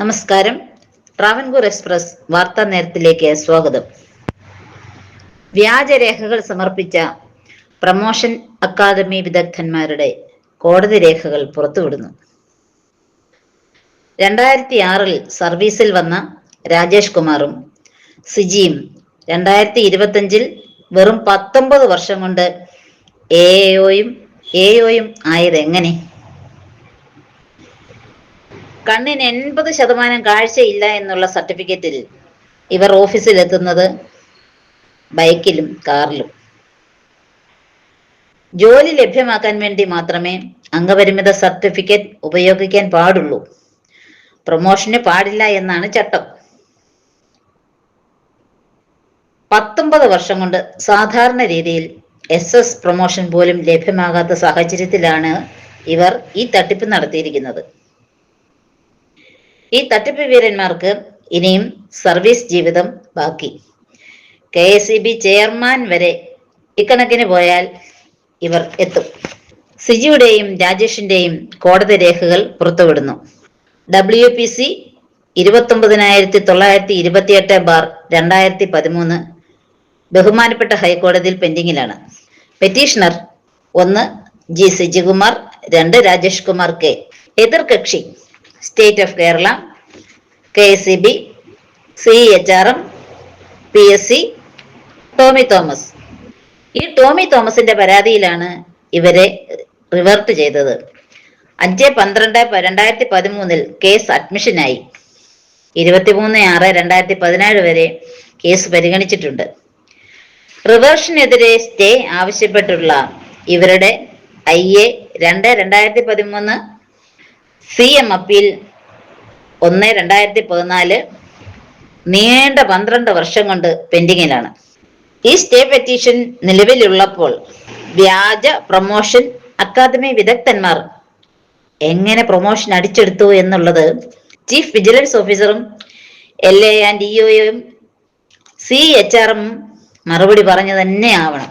നമസ്കാരം. ട്രാവൻകൂർ എക്സ്പ്രസ് വാർത്താ നേരത്തിലേക്ക് സ്വാഗതം. വ്യാജരേഖകൾ സമർപ്പിച്ച പ്രമോഷൻ അക്കാദമി വിദഗ്ധന്മാരുടെ കോടതി രേഖകൾ പുറത്തുവിടുന്നു. രണ്ടായിരത്തി ആറിൽ സർവീസിൽ വന്ന രാജേഷ് കുമാറും സിജിയും രണ്ടായിരത്തി ഇരുപത്തഞ്ചിൽ വെറും പത്തൊമ്പത് വർഷം കൊണ്ട് എ എയും എ ആയത് എങ്ങനെ കണ്ണിന് എൺപത് ശതമാനം കാഴ്ചയില്ല എന്നുള്ള സർട്ടിഫിക്കറ്റിൽ ഇവർ ഓഫീസിൽ എത്തുന്നത് ബൈക്കിലും കാറിലും. ജോലി ലഭ്യമാക്കാൻ വേണ്ടി മാത്രമേ അംഗപരിമിത സർട്ടിഫിക്കറ്റ് ഉപയോഗിക്കാൻ പാടുള്ളൂ. പ്രൊമോഷന് പാടില്ല എന്നാണ് ചട്ടം. പത്തൊമ്പത് വർഷം കൊണ്ട് സാധാരണ രീതിയിൽ എസ് എസ് പ്രൊമോഷൻ പോലും ലഭ്യമാകാത്ത സാഹചര്യത്തിലാണ് ഇവർ ഈ തട്ടിപ്പ് നടത്തിയിരിക്കുന്നത്. ഈ തട്ടിപ്പ് വീരന്മാർക്ക് ഇനിയും സർവീസ് ജീവിതം ബാക്കി. K S E B chairman വരെ ഇക്കണക്കിന് പോയാൽ ഇവർ എത്തും. സിജിയുടെയും രാജേഷിന്റെയും കോടതി രേഖകൾ പുറത്തുവിടുന്നു. ഡബ്ല്യു പി സി തൊള്ളായിരത്തി ഇരുപത്തിയെട്ട് ബാർ രണ്ടായിരത്തി പതിമൂന്ന് ബഹുമാനപ്പെട്ട ഹൈക്കോടതിയിൽ പെൻഡിങ്ങിലാണ്. പെറ്റീഷണർ ഒന്ന് ജി. സിജികുമാർ രണ്ട് Rajesh Kumar K. എതിർകക്ഷി state of Kerala K S C B C H R M P S C Tomy Thomas ഈ ടോമി തോമസിന്റെ പരാതിയിലാണ് ഇവരെ റിവേർട്ട് ചെയ്തത്. അഞ്ച് പന്ത്രണ്ട് രണ്ടായിരത്തി പതിമൂന്നിൽ കേസ് അഡ്മിഷനായി ഇരുപത്തിമൂന്ന് ആറ് രണ്ടായിരത്തി പതിനേഴ് വരെ കേസ് പരിഗണിച്ചിട്ടുണ്ട്. റിവേർഷനെതിരെ സ്റ്റേ ആവശ്യപ്പെട്ടുള്ള ഇവരുടെ ഐ എ രണ്ട് രണ്ടായിരത്തി പതിമൂന്ന് സി എം അപ്പീൽ ഒന്ന് രണ്ടായിരത്തി പതിനാല് നീണ്ട പന്ത്രണ്ട് വർഷം കൊണ്ട് പെൻഡിങ്ങിലാണ്. ഈ സ്റ്റേ പെറ്റീഷൻ നിലവിലുള്ളപ്പോൾ വ്യാജ പ്രൊമോഷൻ അക്കാദമി വിദഗ്ധന്മാർ എങ്ങനെ പ്രൊമോഷൻ അടിച്ചെടുത്തു എന്നുള്ളത് ചീഫ് വിജിലൻസ് ഓഫീസറും എൽ എ ആൻഡ് ഇഒയും സി എച്ച് ആറും മറുപടി പറഞ്ഞു തന്നെ ആവണം